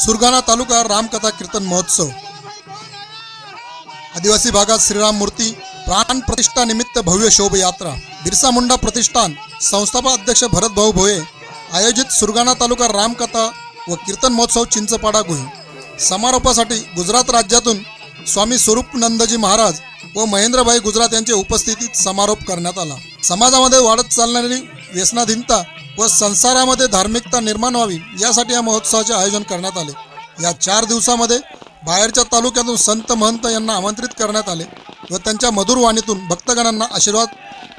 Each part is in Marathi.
सुरगाणा तालुका रामकथा कीर्तन महोत्सव. आदिवासी भागात श्रीराम मूर्ती प्राण प्रतिष्ठा निमित्त भव्य शोभयात्रा बिरसा मुंडा प्रतिष्ठान संस्थापक अध्यक्ष भरत भाऊ भोये आयोजित सुरगाणा तालुका रामकथा व कीर्तन महोत्सव चिंचपाडा गुहे. समारोपासाठी गुजरात राज्यातून स्वामी स्वरूप नंदजी महाराज व महेंद्रभाई गुजरात यांच्या उपस्थितीत समारोप करण्यात आला. समाजामध्ये वाढत चालणारी व्यसनाधीनता व संसारामध्ये धार्मिकता निर्माण व्हावी यासाठी या महोत्सवाचे आयोजन करण्यात आले. या चार दिवसामध्ये बाहेरच्या तालुक्यातून संत महंत यांना आमंत्रित करण्यात आले व त्यांच्या मधुर वाणीतून भक्तगणांना आशीर्वाद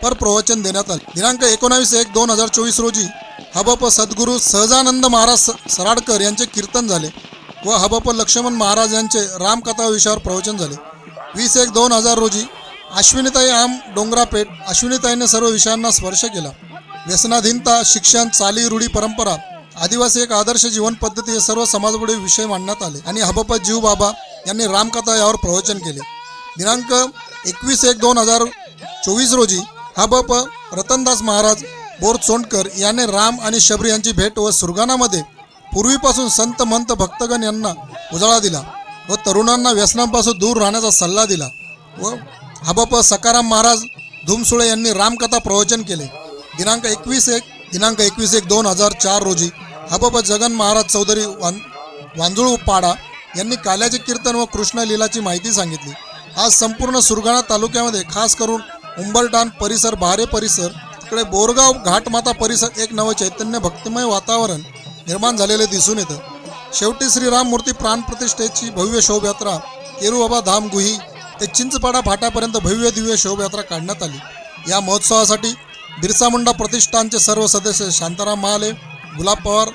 पर प्रवचन देण्यात आले. दिनांक एकोणावीस एक दोन हजार चोवीस रोजी हबप सद्गुरू सहजानंद महाराज स- सराडकर यांचे कीर्तन झाले व हबप लक्ष्मण महाराज यांचे रामकथा विषयावर प्रवचन झाले. वीस एक दोन हजार रोजी अश्विनीताई आम डोंगरापेठ अश्विनीताईने सर्व विषयांना स्पर्श केला. व्यसनाधीनता शिक्षण चाली रूढी परंपरा आदिवासी एक आदर्श जीवन पद्धती हे सर्व समाजपुढे विषय मांडण्यात आले. आणि हबप जीव बाबा यांनी रामकथा यावर प्रवचन केले. दिनांक एकवीस एक दोन हजार चोवीस रोजी हबप रतनदास महाराज बोर चोंडकर याने राम आणि शबरी यांची भेट व सुरगाणामध्ये पूर्वीपासून संत मंत भक्तगण यांना उजाळा दिला व तरुणांना व्यसनांपासून दूर राहण्याचा सल्ला दिला व हबप सकाराम महाराज धुमसुळे यांनी रामकथा प्रवचन केले. दिनांक एकवीस एक दिनांक एकवीस एक दोन हजार चार रोजी हबब जगन महाराज चौधरी वां वांजुळ पाडा यांनी काल्याचे कीर्तन व कृष्ण लीलाची माहिती सांगितली. आज संपूर्ण सुरगाणा तालुक्यामध्ये खास करून उंबरटाण परिसर भारे परिसर तिकडे बोरगाव घाटमाता परिसर एक नवं चैतन्य भक्तिमय वातावरण निर्माण झालेले दिसून येतं. शेवटी श्रीराम मूर्ती प्राणप्रतिष्ठेची भव्य शोभयात्रा केरुबाबा धाम गुही ते चिंचपाडा फाट्यापर्यंत भव्य दिव्य शोभयात्रा काढण्यात आली. या महोत्सवासाठी बिरसा मुंडा प्रतिष्ठानचे सर्व सदस्य शांताराम महाले गुलाब पवार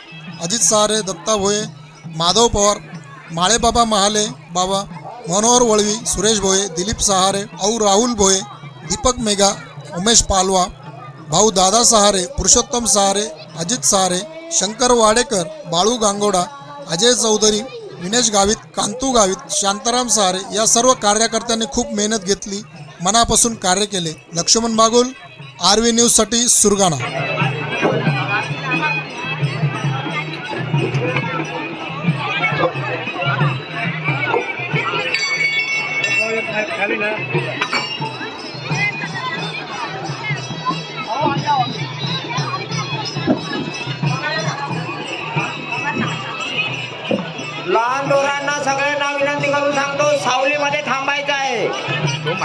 अजित सहारे दत्ता भोये माधव पवार माळेबाबा महाले बाबा मनोहर वळवी सुरेश भोये दिलीप सहारे औ राहुल भोये दीपक मेघा उमेश पालवा भाऊ दादा सहारे पुरुषोत्तम सहारे अजित सहारे शंकर वाडेकर बाळू गांगोडा अजय चौधरी विनेश गावित कांतू गावित शांताराम सहारे या सर्व कार्यकर्त्यांनी खूप मेहनत घेतली मनापासून कार्य केले. लक्ष्मण बागुल आर व्ही न्यूजसाठी सुरगाणा लहान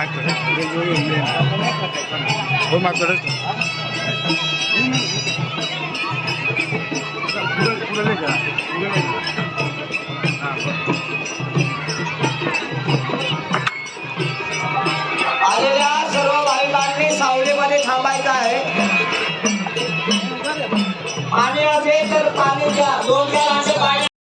माझ्याकडे हो माझ्याकडे पुढे आलेल्या सर्व भाविकांनी सावलीमध्ये थांबायचं आहे. पाणी असेल तर पाणी द्या. दोन चार